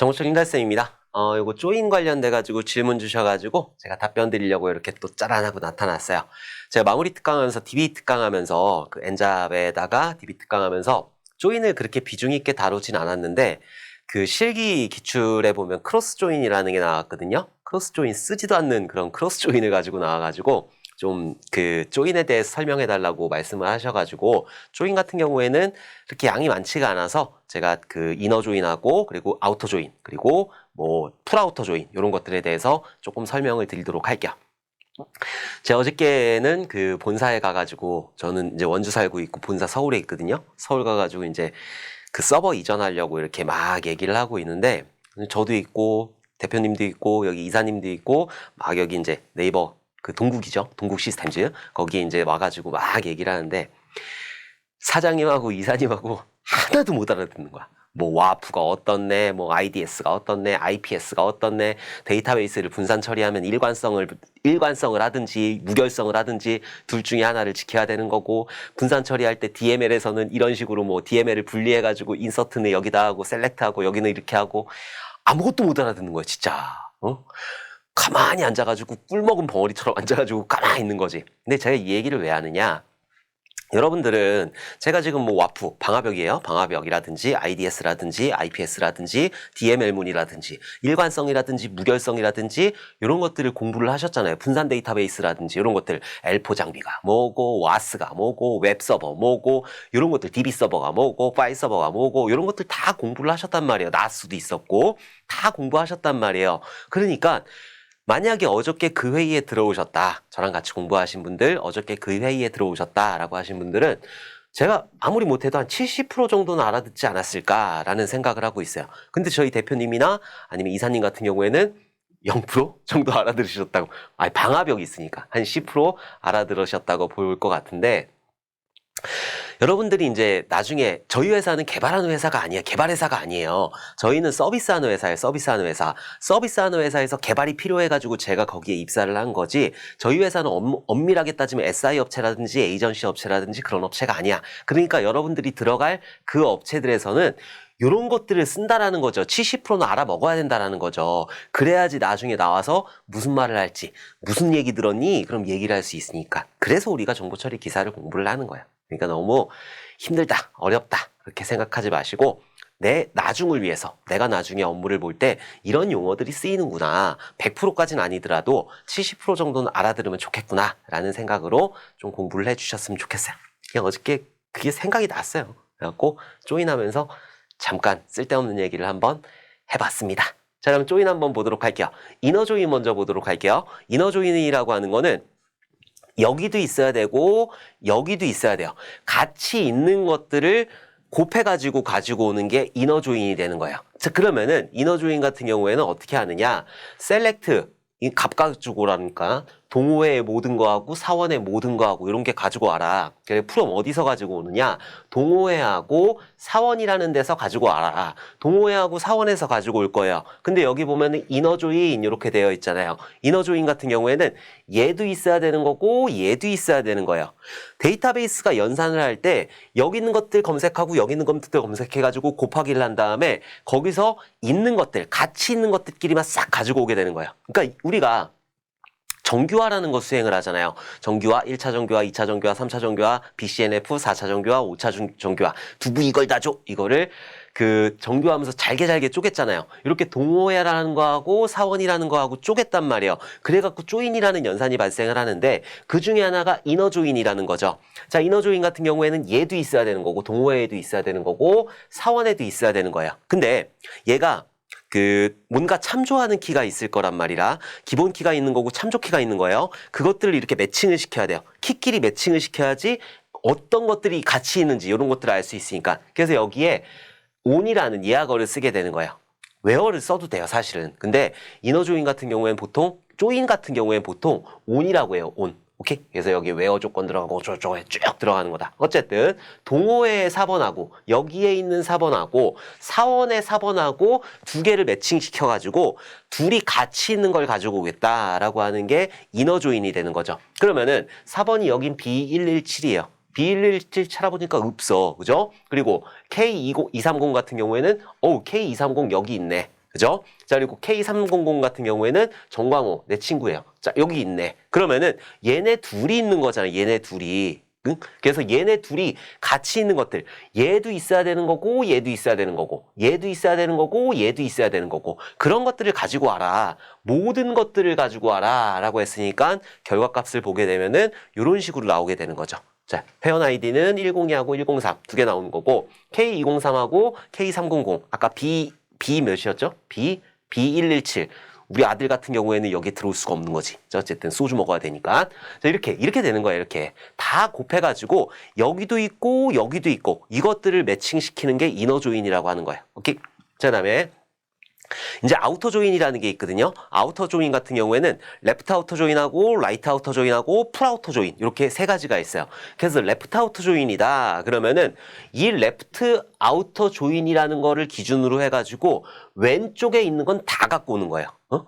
정우철 임달쌤입니다. 어, 요거 조인 관련돼가지고 질문 주셔가지고 제가 답변 드리려고 이렇게 또 짜란하고 나타났어요. 제가 마무리 특강하면서 DB 특강하면서 그 엔잡에다가 DB 특강하면서 조인을 그렇게 비중 있게 다루진 않았는데 그 실기 기출에 보면 크로스 조인이라는 게 나왔거든요. 크로스 조인 쓰지도 않는 그런 크로스 조인을 가지고 나와가지고 좀 그 조인에 대해서 설명해 달라고 말씀을 하셔가지고 조인 같은 경우에는 그렇게 양이 많지가 않아서 제가 그 이너 조인하고 그리고 아우터 조인 그리고 뭐 풀아우터 조인 이런 것들에 대해서 조금 설명을 드리도록 할게요. 제가 어저께는 그 본사에 가가지고 저는 이제 원주 살고 있고 본사 서울에 있거든요. 서울 가가지고 이제 그 서버 이전하려고 이렇게 막 얘기를 하고 있는데 저도 있고 대표님도 있고 여기 이사님도 있고 막 여기 이제 네이버 그 동국이죠. 동국 시스템즈 거기에 이제 와가지고 막 얘기를 하는데 사장님하고 이사님하고 하나도 못 알아듣는 거야. 뭐 와프가 어떻네, 뭐 IDS가 어떻네, IPS가 어떻네, 데이터베이스를 분산 처리하면 일관성을 일관성을 하든지 무결성을 하든지 둘 중에 하나를 지켜야 되는 거고 분산 처리할 때 DML에서는 이런 식으로 뭐 DML을 분리해 가지고 인서트는 여기다 하고 셀렉트하고 여기는 이렇게 하고 아무것도 못 알아듣는 거야, 진짜. 어? 가만히 앉아가지고 꿀 먹은 벙어리처럼 앉아가지고 가만히 있는 거지. 근데 제가 이 얘기를 왜 하느냐? 여러분들은 제가 지금 뭐 와프, 방화벽이에요. 방화벽이라든지 IDS라든지 IPS라든지 DML문이라든지 일관성이라든지 무결성이라든지 이런 것들을 공부를 하셨잖아요. 분산 데이터베이스라든지 이런 것들 L4 장비가 뭐고 와스가 뭐고 웹 서버 뭐고 이런 것들 DB 서버가 뭐고 파일 서버가 뭐고 이런 것들 다 공부를 하셨단 말이에요. 나스도 있었고 다 공부하셨단 말이에요. 그러니까 만약에 어저께 그 회의에 들어오셨다. 저랑 같이 공부하신 분들, 어저께 그 회의에 들어오셨다라고 하신 분들은 제가 아무리 못해도 한 70% 정도는 알아듣지 않았을까라는 생각을 하고 있어요. 근데 저희 대표님이나 아니면 이사님 같은 경우에는 0% 정도 알아들으셨다고. 아니, 방화벽이 있으니까. 한 10% 알아들으셨다고 볼것 같은데, 여러분들이 이제 나중에 저희 회사는 개발하는 회사가 아니에요. 개발 회사가 아니에요. 저희는 서비스하는 회사예요. 서비스하는 회사. 서비스하는 회사에서 개발이 필요해가지고 제가 거기에 입사를 한 거지. 저희 회사는 엄, 엄밀하게 따지면 SI 업체라든지 에이전시 업체라든지 그런 업체가 아니야. 그러니까 여러분들이 들어갈 그 업체들에서는 이런 것들을 쓴다라는 거죠. 70%는 알아먹어야 된다라는 거죠. 그래야지 나중에 나와서 무슨 말을 할지, 무슨 얘기 들었니? 그럼 얘기를 할 수 있으니까. 그래서 우리가 정보 처리 기사를 공부를 하는 거예요. 그러니까 너무 힘들다, 어렵다, 그렇게 생각하지 마시고, 내 나중을 위해서, 내가 나중에 업무를 볼 때 이런 용어들이 쓰이는구나. 100%까지는 아니더라도 70% 정도는 알아들으면 좋겠구나. 라는 생각으로 좀 공부를 해주셨으면 좋겠어요. 그냥 어저께 그게 생각이 났어요. 그래갖고 조인하면서 잠깐 쓸데없는 얘기를 한번 해봤습니다. 자, 그럼 조인 한번 보도록 할게요. 이너 조인 먼저 보도록 할게요. 이너 조인이라고 하는 거는 여기도 있어야 되고 여기도 있어야 돼요. 같이 있는 것들을 곱해가지고 가지고 오는 게 이너 조인이 되는 거예요. 자, 그러면은 이너 조인 같은 경우에는 어떻게 하느냐? 셀렉트 이 오라니까 동호회의 모든 거하고 사원의 모든 거하고 이런 게 가지고 와라. 그래 프롬 어디서 가지고 오느냐? 동호회하고 사원이라는 데서 가지고 와라. 동호회하고 사원에서 가지고 올 거예요. 근데 여기 보면은 이너 조인 이렇게 되어 있잖아요. 이너 조인 같은 경우에는 얘도 있어야 되는 거고 얘도 있어야 되는 거예요. 데이터베이스가 연산을 할 때 여기 있는 것들 검색하고 여기 있는 것들 검색해 가지고 곱하기를 한 다음에 거기서 있는 것들 같이 있는 것들끼리만 싹 가지고 오게 되는 거예요. 그러니까 우리가 정규화라는 거 수행을 하잖아요. 정규화, 1차 정규화, 2차 정규화, 3차 정규화, BCNF, 4차 정규화, 5차 정- 정규화. 두부 이걸 다 줘. 이거를 그 정규화하면서 잘게 잘게 쪼갰잖아요. 이렇게 동호회라는 거하고 사원이라는 거하고 쪼갰단 말이에요. 그래갖고 조인이라는 연산이 발생을 하는데 그 중에 하나가 이너 조인이라는 거죠. 자, 이너 조인 같은 경우에는 얘도 있어야 되는 거고 동호회에도 있어야 되는 거고 사원에도 있어야 되는 거예요. 근데 얘가 그 뭔가 참조하는 키가 있을 거란 말이라 기본 키가 있는 거고 참조 키가 있는 거예요. 그것들을 이렇게 매칭을 시켜야 돼요. 키끼리 매칭을 시켜야지 어떤 것들이 같이 있는지 이런 것들을 알 수 있으니까. 그래서 여기에 on이라는 예약어를 쓰게 되는 거예요. 웨어를 써도 돼요, 사실은. 근데 이너 조인 같은 경우에는 보통 조인 같은 경우에는 보통 on이라고 해요, on. 오케이? 그래서 여기 웨어 조건 들어가고 저쪽에 쭉 들어가는 거다. 어쨌든 동호회의 4번하고 여기에 있는 4번하고 사원의 4번하고 두 개를 매칭시켜 가지고 둘이 같이 있는 걸 가지고 오겠다라고 하는 게 이너 조인이 되는 거죠. 그러면은 4번이 여긴 B117이에요. B117 찾아보니까 없어. 그죠? 그리고 K230 같은 경우에는 어 K230 여기 있네. 그죠? 자, 그리고 K300 같은 경우에는 정광호, 내 친구예요. 자, 여기 있네. 그러면은 얘네 둘이 있는 거잖아요. 얘네 둘이. 응? 그래서 얘네 둘이 같이 있는 것들. 얘도 있어야 되는 거고, 얘도 있어야 되는 거고, 얘도 있어야 되는 거고, 얘도 있어야 되는 거고. 그런 것들을 가지고 와라. 모든 것들을 가지고 와라. 라고 했으니까 결과값을 보게 되면은 이런 식으로 나오게 되는 거죠. 자, 회원 아이디는 102하고 103 두 개 나오는 거고, K203하고 K300. 아까 B, B 몇이었죠? B, B117. 우리 아들 같은 경우에는 여기 들어올 수가 없는 거지. 자, 어쨌든 소주 먹어야 되니까. 자, 이렇게, 이렇게 되는 거야, 이렇게. 다 곱해가지고, 여기도 있고, 여기도 있고, 이것들을 매칭시키는 게 이너 조인이라고 하는 거야. 오케이? 자, 그 다음에, 이제 아우터 조인이라는 게 있거든요. 아우터 조인 같은 경우에는 레프트 아우터 조인하고 라이트 아우터 조인하고 풀 아우터 조인 이렇게 세 가지가 있어요. 그래서 레프트 아우터 조인이다. 그러면은 이 레프트 아우터 조인이라는 거를 기준으로 해가지고 왼쪽에 있는 건 다 갖고 오는 거예요. 어?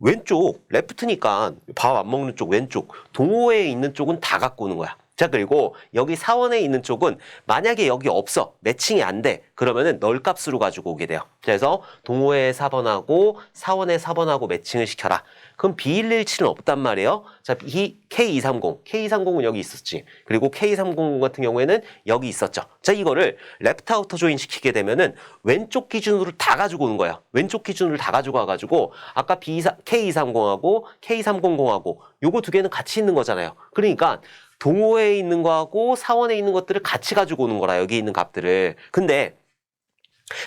왼쪽 레프트니까 밥 안 먹는 쪽 왼쪽 동호회에 있는 쪽은 다 갖고 오는 거야. 자 그리고 여기 사원에 있는 쪽은 만약에 여기 없어 매칭이 안 돼 그러면은 널 값으로 가지고 오게 돼요. 그래서 동호회 4번하고 사원의 4번하고 매칭을 시켜라. 그럼 B117은 없단 말이에요. 자, 이 K230, K230은 여기 있었지. 그리고 K300 같은 경우에는 여기 있었죠. 자, 이거를 레프트 아우터 조인 시키게 되면은 왼쪽 기준으로 다 가지고 오는 거예요. 왼쪽 기준으로 다 가지고 와가지고 아까 B2, K230하고 K300하고 요거 두 개는 같이 있는 거잖아요. 그러니까 동호회에 있는 거하고 사원에 있는 것들을 같이 가지고 오는 거라 여기 있는 값들을. 근데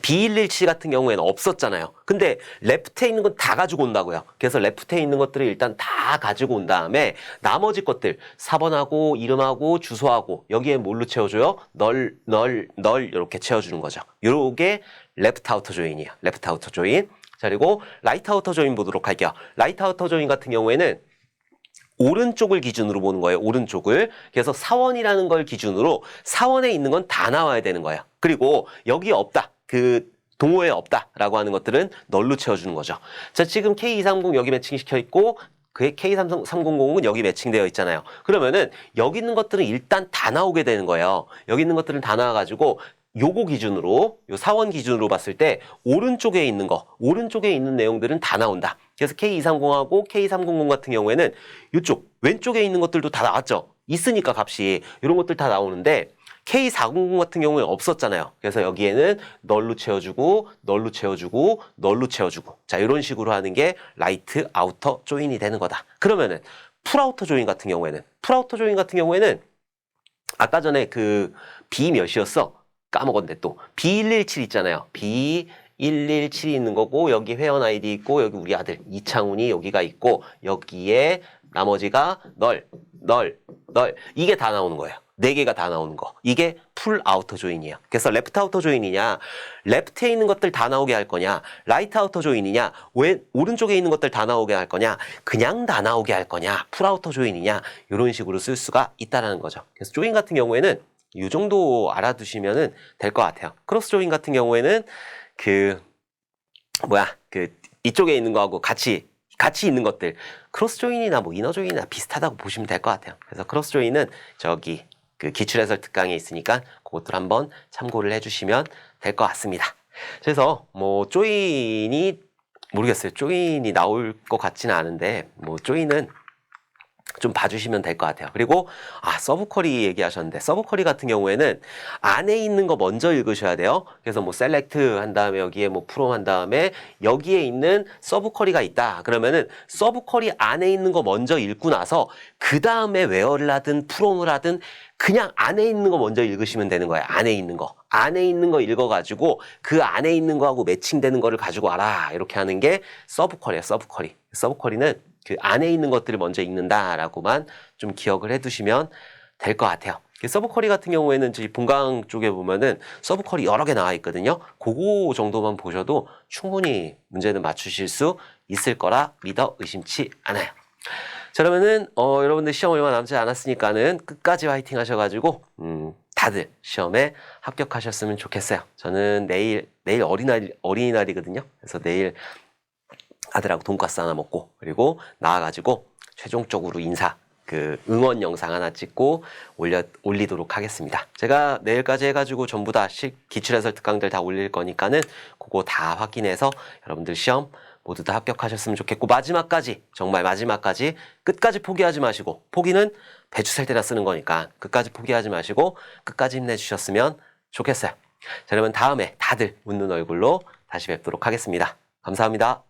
B117 같은 경우에는 없었잖아요. 근데 레프트에 있는 건 다 가지고 온다고요. 그래서 레프트에 있는 것들을 일단 다 가지고 온 다음에 나머지 것들 4번하고 이름하고 주소하고 여기에 뭘로 채워줘요? 널, 널, 널 이렇게 채워주는 거죠. 요게 레프트 아우터 조인이에요. 레프트 아우터 조인. 자 그리고 라이트 아우터 조인 보도록 할게요. 라이트 아우터 조인 같은 경우에는 오른쪽을 기준으로 보는 거예요. 오른쪽을. 그래서 사원이라는 걸 기준으로 사원에 있는 건 다 나와야 되는 거예요. 그리고 여기 없다. 그 동호회에 없다라고 하는 것들은 널로 채워주는 거죠. 자, 지금 K230 여기 매칭시켜 있고 그 K300은 여기 매칭되어 있잖아요. 그러면은 여기 있는 것들은 일단 다 나오게 되는 거예요. 여기 있는 것들은 다 나와가지고 요거 기준으로, 요 사원 기준으로 봤을 때 오른쪽에 있는 거, 오른쪽에 있는 내용들은 다 나온다. 그래서 K230하고 K300 같은 경우에는 이쪽 왼쪽에 있는 것들도 다 나왔죠. 있으니까 값이 이런 것들 다 나오는데 K400 같은 경우에 없었잖아요. 그래서 여기에는 널로 채워주고, 널로 채워주고, 널로 채워주고. 자, 이런 식으로 하는 게 라이트 아우터 조인이 되는 거다. 그러면은 풀 아우터 조인 같은 경우에는, 풀 아우터 조인 같은 경우에는 아까 전에 그 B 몇이었어? 까먹었는데 또 B117 있잖아요. B117이 있는 거고 여기 회원 아이디 있고 여기 우리 아들 이창훈이 여기가 있고 여기에 나머지가 널, 널, 널 이게 다 나오는 거예요. 네 개가 다 나오는 거. 이게 풀 아우터 조인이에요. 그래서 레프트 아우터 조인이냐, 레프트에 있는 것들 다 나오게 할 거냐, 라이트 아우터 조인이냐, 왜 오른쪽에 있는 것들 다 나오게 할 거냐, 그냥 다 나오게 할 거냐, 풀 아우터 조인이냐, 이런 식으로 쓸 수가 있다라는 거죠. 그래서 조인 같은 경우에는 이 정도 알아두시면은 될 것 같아요. 크로스 조인 같은 경우에는 그 뭐야 그 이쪽에 있는 거하고 같이 같이 있는 것들 크로스 조인이나 뭐 이너 조인이나 비슷하다고 보시면 될 것 같아요. 그래서 크로스 조인은 저기 그 기출 해설 특강에 있으니까 그것들 한번 참고를 해주시면 될 것 같습니다. 그래서 뭐 조인이 모르겠어요. 조인이 나올 것 같지는 않은데 뭐 조인은 좀 봐주시면 될 것 같아요. 그리고 아 서브쿼리 얘기하셨는데 서브쿼리 같은 경우에는 안에 있는 거 먼저 읽으셔야 돼요. 그래서 뭐 셀렉트 한 다음에 여기에 뭐 프롬 한 다음에 여기에 있는 서브쿼리가 있다. 그러면은 서브쿼리 안에 있는 거 먼저 읽고 나서 그 다음에 웨어를 하든 프롬을 하든 그냥 안에 있는 거 먼저 읽으시면 되는 거예요. 안에 있는 거. 안에 있는 거 읽어가지고 그 안에 있는 거하고 매칭되는 거를 가지고 와라. 이렇게 하는 게 서브쿼리예요. 서브쿼리. 서브쿼리는 그 안에 있는 것들을 먼저 읽는다라고만 좀 기억을 해두시면 될 것 같아요. 서브 쿼리 같은 경우에는 저희 본강 쪽에 보면은 서브 쿼리 여러 개 나와 있거든요. 그거 정도만 보셔도 충분히 문제는 맞추실 수 있을 거라 믿어 의심치 않아요. 자, 그러면은 어, 여러분들 시험 얼마 남지 않았으니까는 끝까지 화이팅 하셔가지고 음, 다들 시험에 합격하셨으면 좋겠어요. 저는 내일 내일 어린날 어린이날이거든요. 그래서 내일 아들하고 돈가스 하나 먹고 그리고 나와가지고 최종적으로 인사 그 응원 영상 하나 찍고 올려 올리도록 하겠습니다. 제가 내일까지 해가지고 전부 다 시- 기출해설 특강들 다 올릴 거니까는 그거 다 확인해서 여러분들 시험 모두 다 합격하셨으면 좋겠고 마지막까지 정말 마지막까지 끝까지 포기하지 마시고 포기는 배추 살 때나 쓰는 거니까 끝까지 포기하지 마시고 끝까지 힘내주셨으면 좋겠어요. 자, 여러분 다음에 다들 웃는 얼굴로 다시 뵙도록 하겠습니다. 감사합니다.